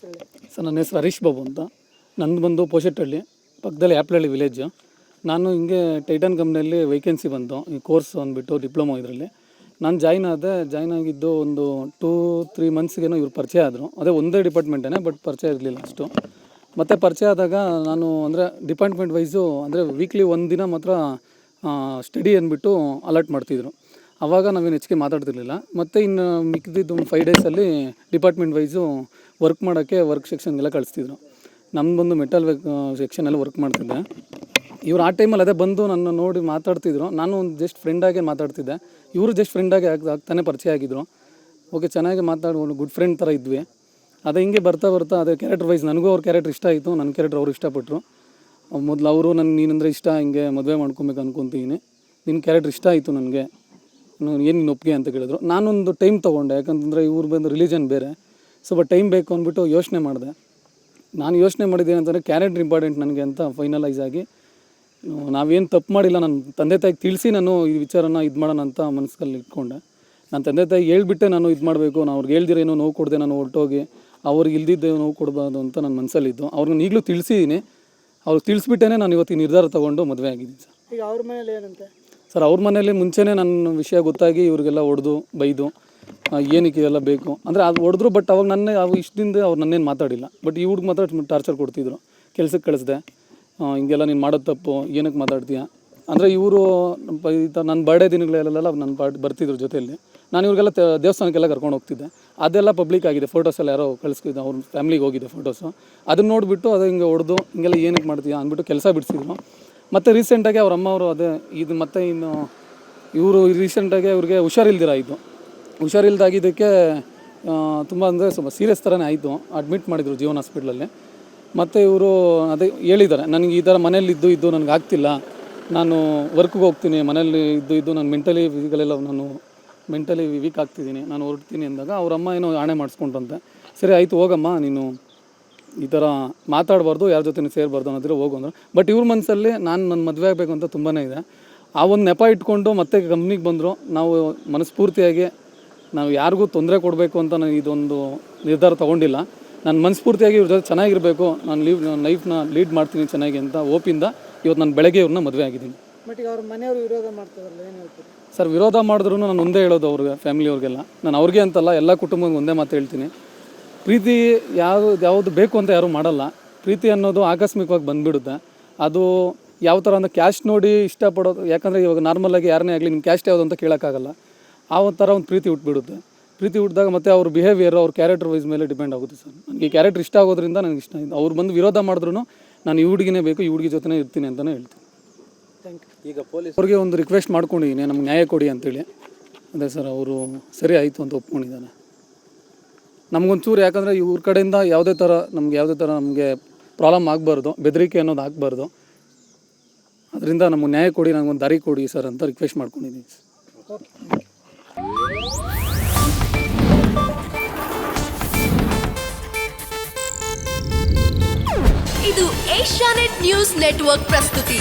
Sir, ನನ್ನ ಹೆಸರು ಹರೀಶ್ ಬಾಬು ಅಂತ. ನಂದು ಬಂದು ಪೋಷೆಟ್ಟಹಳ್ಳಿ ಪಕ್ಕದಲ್ಲಿ ಆ್ಯಪ್ಲಹಳ್ಳಿ ವಿಲೇಜು. ನಾನು ಹಿಂಗೆ ಟೈಟನ್ ಕಂಪ್ನಿಯಲ್ಲಿ ವೇಕೆನ್ಸಿ ಬಂತು, ಈ ಕೋರ್ಸ್ ಅಂದ್ಬಿಟ್ಟು ಡಿಪ್ಲೊಮಾ ಇದರಲ್ಲಿ. ನಾನು ಜಾಯ್ನ್ ಆದೆ ಜಾಯ್ನ್ ಆಗಿದ್ದು ಒಂದು ಟೂ ತ್ರೀ ಮಂತ್ಸ್ಗೇನೋ ಇವ್ರು ಪರಿಚಯ ಆದರು. ಅದೇ ಒಂದೇ ಡಿಪಾರ್ಟ್ಮೆಂಟೇ ಬಟ್ ಪರಿಚಯ ಇರಲಿಲ್ಲ ಅಷ್ಟು. ಮತ್ತು ಪರಿಚಯ ಆದಾಗ ನಾನು ಅಂದರೆ ಡಿಪಾರ್ಟ್ಮೆಂಟ್ ವೈಸು ಅಂದರೆ ವೀಕ್ಲಿ ಒಂದು ದಿನ ಮಾತ್ರ ಸ್ಟಡಿ ಅಂದ್ಬಿಟ್ಟು ಅಲರ್ಟ್ ಮಾಡ್ತಿದ್ರು. ಆವಾಗ ನಾವೇನು ಹೆಚ್ಚಿಗೆ ಮಾತಾಡ್ತಿರ್ಲಿಲ್ಲ. ಮತ್ತು ಇನ್ನು ಮಿಕ್ಕಿದ್ದು ಒಂದು ಫೈವ್ ಡೇಸಲ್ಲಿ ಡಿಪಾರ್ಟ್ಮೆಂಟ್ ವೈಸು ವರ್ಕ್ ಮಾಡೋಕ್ಕೆ ವರ್ಕ್ ಸೆಕ್ಷನ್ಗೆಲ್ಲ ಕಳಿಸ್ತಿದ್ರು. ನಮ್ಮದೊಂದು ಮೆಟಲ್ ಸೆಕ್ಷನಲ್ಲಿ ವರ್ಕ್ ಮಾಡ್ತಿದ್ದೆ. ಇವರು ಆ ಟೈಮಲ್ಲಿ ಅದೇ ಬಂದು ನನ್ನ ನೋಡಿ ಮಾತಾಡ್ತಿದ್ರು. ನಾನು ಒಂದು ಜಸ್ಟ್ ಫ್ರೆಂಡಾಗೆ ಮಾತಾಡ್ತಿದ್ದೆ. ಇವರು ಜಸ್ಟ್ ಫ್ರೆಂಡಾಗೆ ಆಗ್ ಆಗ್ತಾನೆ ಪರಿಚಯ ಆಗಿದ್ರು. ಓಕೆ ಚೆನ್ನಾಗಿ ಮಾತಾಡೋಣ ಗುಡ್ ಫ್ರೆಂಡ್ ಥರ ಇದ್ವಿ. ಅದೇ ಹಿಂಗೆ ಬರ್ತಾ ಬರ್ತಾ ಅದೇ ಕ್ಯಾರೆಕ್ಟರ್ ವೈಸ್ ನನಗೂ ಅವ್ರ ಕ್ಯಾರೆಕ್ಟರ್ ಇಷ್ಟ ಆಯಿತು, ನನ್ನ ಕ್ಯಾರೆಕ್ಟರ್ ಅವ್ರು ಇಷ್ಟಪಟ್ಟರು ಮೊದಲು ಅವರು ನನ್ನ ನೀನಂದರೆ ಇಷ್ಟ, ಹಿಂಗೆ ಮದುವೆ ಮಾಡ್ಕೊಬೇಕು ಅನ್ಕೊತೀನಿ. ನಿನ್ನ ಕ್ಯಾರೆಕ್ಟರ್ ಇಷ್ಟ ಆಯಿತು ನನಗೆ. ಏನು ನೀನು ಒಪ್ಪಿಗೆ ಅಂತ ಕೇಳಿದ್ರು. ನಾನೊಂದು ಟೈಮ್ ತೊಗೊಂಡೆ. ಯಾಕಂತಂದರೆ ಇವ್ರು ಬಂದು ರಿಲಿಜನ್ ಬೇರೆ. ಸ್ವಲ್ಪ ಟೈಮ್ ಬೇಕು ಅಂದ್ಬಿಟ್ಟು ಯೋಚನೆ ಮಾಡಿದೆ. ನಾನು ಯೋಚನೆ ಮಾಡಿದ್ದೇನೆ ಅಂತಂದರೆ ಕ್ಯಾರೆಕ್ಟರ್ ಇಂಪಾರ್ಟೆಂಟ್ ನನಗೆ ಅಂತ ಫೈನಲೈಸ್ ಆಗಿ ನಾವೇನು ತಪ್ಪು ಮಾಡಿಲ್ಲ. ನನ್ನ ತಂದೆ ತಾಯಿಗೆ ತಿಳಿಸಿ ನಾನು ಈ ವಿಚಾರನ ಇದು ಮಾಡೋಣ ಅಂತ ಮನಸ್ಸಲ್ಲಿ ಇಟ್ಕೊಂಡೆ. ನನ್ನ ತಂದೆ ತಾಯಿ ಹೇಳ್ಬಿಟ್ಟೆ ನಾನು ಇದು ಮಾಡಬೇಕು. ನಾನು ಅವ್ರಿಗೆ ಹೇಳ್ದಿರೋ ಏನೋ ನೋವು ಕೊಡದೆ ನಾನು ಹೊರಟೋಗಿ, ಅವ್ರಿಗೆ ಇಲ್ದಿದ್ದೆ ನೋವು ಕೊಡಬಾರ್ದು ಅಂತ ನನ್ನ ಮನಸ್ಸಲ್ಲಿದ್ದು ಅವ್ರನ್ನ ಈಗಲೂ ತಿಳಿಸಿದ್ದೀನಿ ಅವ್ರಿಗೆ ತಿಳಿಸ್ಬಿಟ್ಟೇ ನಾನು ಇವತ್ತಿನ ನಿರ್ಧಾರ ತೊಗೊಂಡು ಮದುವೆ ಆಗಿದ್ದೀನಿ ಸರ್. ಈಗ ಅವ್ರ ಏನಂತೆ? ಸರ್, ಅವ್ರ ಮನೇಲಿ ಮುಂಚೆನೇ ನನ್ನ ವಿಷಯ ಗೊತ್ತಾಗಿ ಇವ್ರಿಗೆಲ್ಲ ಹೊಡೆದು, ಬೈದು ಏನಕ್ಕೆ ಇದೆಲ್ಲ ಬೇಕು? ಅಂದರೆ ಅದು ಹೊಡೆದ್ರು ಬಟ್ ಅವಾಗ ನನ್ನ ಅವು ಇಷ್ಟದಿಂದ ಅವ್ರು ನನ್ನೇನು ಮಾತಾಡಿಲ್ಲ. ಬಟ್ ಈ ಮಾತ್ರ ಟಾರ್ಚರ್ ಕೊಡ್ತಿದ್ರು. ಕೆಲ್ಸಕ್ಕೆ ಕಳಿಸ್ದೆ. ಹಿಂಗೆಲ್ಲ ನೀನು ಮಾಡೋದು ತಪ್ಪು ಏನಕ್ಕೆ ಮಾತಾಡ್ತೀಯ? ಅಂದರೆ ಇವರು ಈ ಥರ ನನ್ನ ಬರ್ಡೇ ದಿನಗಳಲ್ಲೆಲ್ಲ ನನ್ನ ಪಾರ್ಟ್ ಬರ್ತಿದ್ರು ಜೊತೆಯಲ್ಲಿ. ನಾನು ಇವ್ರಿಗೆಲ್ಲ ದೇವಸ್ಥಾನಕ್ಕೆಲ್ಲ ಕರ್ಕೊಂಡು ಹೋಗ್ತಿದ್ದೆ. ಅದೆಲ್ಲ ಪಬ್ಲಿಕ್ ಆಗಿದೆ. ಫೋಟೋಸ್ ಎಲ್ಲ ಯಾರೋ ಕಳಿಸ್ತಿದ್ದೆ ಅವ್ರ ಫ್ಯಾಮ್ಲಿಗೆ ಹೋಗಿದೆ ಫೋಟೋಸು ಅದನ್ನ ನೋಡಿಬಿಟ್ಟು ಅದು ಹಿಂಗೆ ಹೊಡೆದು, ಹಿಂಗೆಲ್ಲ ಏನಕ್ಕೆ ಮಾಡ್ತೀಯಾ ಅಂದ್ಬಿಟ್ಟು ಕೆಲಸ ಬಿಡಿಸಿದ್ರು. ಮತ್ತು ರೀಸೆಂಟಾಗಿ ಅವ್ರ ಅಮ್ಮ ಅವರು ಅದೇ, ಇದು ಮತ್ತೆ ಇನ್ನು ಇವರು ರೀಸೆಂಟಾಗಿ ಅವ್ರಿಗೆ ಹುಷಾರಿಲ್ದಿರ ಆಯಿತು ಹುಷಾರಿಲ್ದಾಗಿದ್ದಕ್ಕೆ ತುಂಬ ಅಂದರೆ ಸ್ವಲ್ಪ ಸೀರಿಯಸ್ ಥರನೇ ಆಯಿತು. ಅಡ್ಮಿಟ್ ಮಾಡಿದರು ಜೀವನ್ ಹಾಸ್ಪಿಟ್ಲಲ್ಲಿ ಮತ್ತು ಇವರು ಅದೇ ಹೇಳಿದ್ದಾರೆ, ನನಗೆ ಈ ಥರ ಮನೇಲಿ ಇದ್ದು ಇದ್ದು ನನಗೆ ಆಗ್ತಿಲ್ಲ. ನಾನು ವರ್ಕ್ಗೆ ಹೋಗ್ತೀನಿ, ಮನೇಲಿ ಇದ್ದು ಇದ್ದು ನಾನು ಮೆಂಟಲಿ ಫಿಸಿಕಲೆಲ್ಲ ನಾನು ಮೆಂಟಲಿ ವೀಕ್ ಆಗ್ತಿದ್ದೀನಿ. ನಾನು ಹೊರಡ್ತೀನಿ ಅಂದಾಗ ಅವ್ರ ಅಮ್ಮ ಏನೋ ಆಣೆ ಮಾಡಿಸ್ಕೊಂಡ್ರಂತೆ. ಸರಿ, ಆಯಿತು ಹೋಗಮ್ಮ, ನೀನು ಈ ಥರ ಮಾತಾಡಬಾರ್ದು ಯಾರ ಜೊತೆ ಸೇರಬಾರ್ದು ಅನ್ನೋದ್ರೆ ಹೋಗು ಅಂದರು. ಬಟ್ ಇವ್ರ ಮನಸ್ಸಲ್ಲಿ ನಾನು ನನ್ನ ಮದುವೆ ಆಗಬೇಕು ಅಂತ ತುಂಬಾ ಇದೆ. ಆ ಒಂದು ನೆಪ ಇಟ್ಕೊಂಡು ಮತ್ತೆ ಕಂಪ್ನಿಗೆ ಬಂದರು ನಾವು ಮನಸ್ಫೂರ್ತಿಯಾಗಿ ನಾವು ಯಾರಿಗೂ ತೊಂದರೆ ಕೊಡಬೇಕು ಅಂತ ನಾನು ಇದೊಂದು ನಿರ್ಧಾರ ತೊಗೊಂಡಿಲ್ಲ. ನಾನು ಮನಸ್ಫೂರ್ತಿಯಾಗಿ ಇವ್ರ ಜೊತೆ ಚೆನ್ನಾಗಿರಬೇಕು ನಾನು ಲೀವ್ ನನ್ನ ಲೈಫ್ನ ಲೀಡ್ ಮಾಡ್ತೀನಿ ಚೆನ್ನಾಗಿ ಅಂತ ಓಪಿಂದ ಇವತ್ತು ನಾನು ಬೆಳಗ್ಗೆ ಇವ್ರನ್ನ ಮದುವೆ ಆಗಿದ್ದೀನಿ. ಬಟ್ ಈಗ ಅವ್ರ ಮನೆಯವರು ವಿರೋಧ ಮಾಡ್ತಾರಲ್ಲ ಏನು ಹೇಳ್ತೀರಿ? ಸರ್ ವಿರೋಧ ಮಾಡಿದ್ರು ನಾನು ಒಂದೇ ಹೇಳೋದು ಅವ್ರಿಗೆ ಫ್ಯಾಮಿಲಿಯವ್ರಿಗೆಲ್ಲ ನಾನು ಅವ್ರಿಗೆ ಅಂತಲ್ಲ ಎಲ್ಲ ಕುಟುಂಬಕ್ಕೆ ಒಂದೇ ಮಾತು ಹೇಳ್ತೀನಿ. ಪ್ರೀತಿ ಯಾವುದು ಯಾವುದು ಬೇಕು ಅಂತ ಯಾರೂ ಮಾಡಲ್ಲ. ಪ್ರೀತಿ ಅನ್ನೋದು ಆಕಸ್ಮಿಕವಾಗಿ ಬಂದುಬಿಡುತ್ತೆ. ಅದು ಯಾವ ಥರ ಅಂದರೆ ಕ್ಯಾಶ್ ನೋಡಿ ಇಷ್ಟಪಡೋದು ಯಾಕಂದರೆ ಇವಾಗ ನಾರ್ಮಲಾಗಿ ಯಾರನ್ನೇ ಆಗಲಿ ನಿಮ್ಮ ಕ್ಯಾಸ್ಟ್ ಯಾವುದು ಅಂತ ಕೇಳೋಕ್ಕಾಗಲ್ಲ. ಆ ಒಂದು ಥರ ಒಂದು ಪ್ರೀತಿ ಹುಟ್ಬಿಡುತ್ತೆ. ಪ್ರೀತಿ ಹುಟ್ಟಿದಾಗ ಮತ್ತೆ ಅವ್ರ ಬಿಹೇವಿಯರ್ ಅವ್ರ ಕ್ಯಾರೆಕ್ಟರ್ ವೈಸ್ ಮೇಲೆ ಡಿಪೆಂಡ್ ಆಗುತ್ತೆ ಸರ್. ನನಗೆ ಕ್ಯಾರೆಕ್ಟರ್ ಇಷ್ಟ ಆಗೋದ್ರಿಂದ ನನಗೆ ಇಷ್ಟ ಆಯಿತು. ಅವ್ರು ಬಂದು ವಿರೋಧ ಮಾಡಿದ್ರು ನಾನು ಈ ಹುಡುಗಿನೇ ಬೇಕು ಈ ಹುಡುಗಿ ಜೊತೆನೇ ಇರ್ತೀನಿ ಅಂತಲೇ ಹೇಳ್ತೀನಿ. ಥ್ಯಾಂಕ್ ಯು ಈಗ ಪೊಲೀಸ್ ಅವ್ರಿಗೆ ಒಂದು ರಿಕ್ವೆಸ್ಟ್ ಮಾಡ್ಕೊಂಡಿದ್ದೀನಿ ನಮ್ಗೆ ನ್ಯಾಯ ಕೊಡಿ ಅಂತೇಳಿ. ಅದೇ ಸರ್ ಅವರು ಸರಿ ಆಯಿತು ಅಂತ ಒಪ್ಕೊಂಡಿದ್ದಾನೆ ನಮಗೊಂಚೂರು ಯಾಕಂದರೆ ಇವ್ರ ಕಡೆಯಿಂದ ಯಾವುದೇ ಥರ ನಮ್ಗೆ ಯಾವುದೇ ಥರ ನಮಗೆ ಪ್ರಾಬ್ಲಮ್ ಆಗಬಾರ್ದು, ಬೆದರಿಕೆ ಅನ್ನೋದು ಆಗಬಾರ್ದು. ಅದರಿಂದ ನಮಗೆ ನ್ಯಾಯ ಕೊಡಿ ನನಗೊಂದು ದಾರಿ ಕೊಡಿ ಸರ್ ಅಂತ ರಿಕ್ವೆಸ್ಟ್ ಮಾಡ್ಕೊಂಡಿದ್ದೀನಿ ಇದು ಏಷ್ಯಾನೆಟ್ ನ್ಯೂಸ್ ನೆಟ್ವರ್ಕ್ ಪ್ರಸ್ತುತಿ.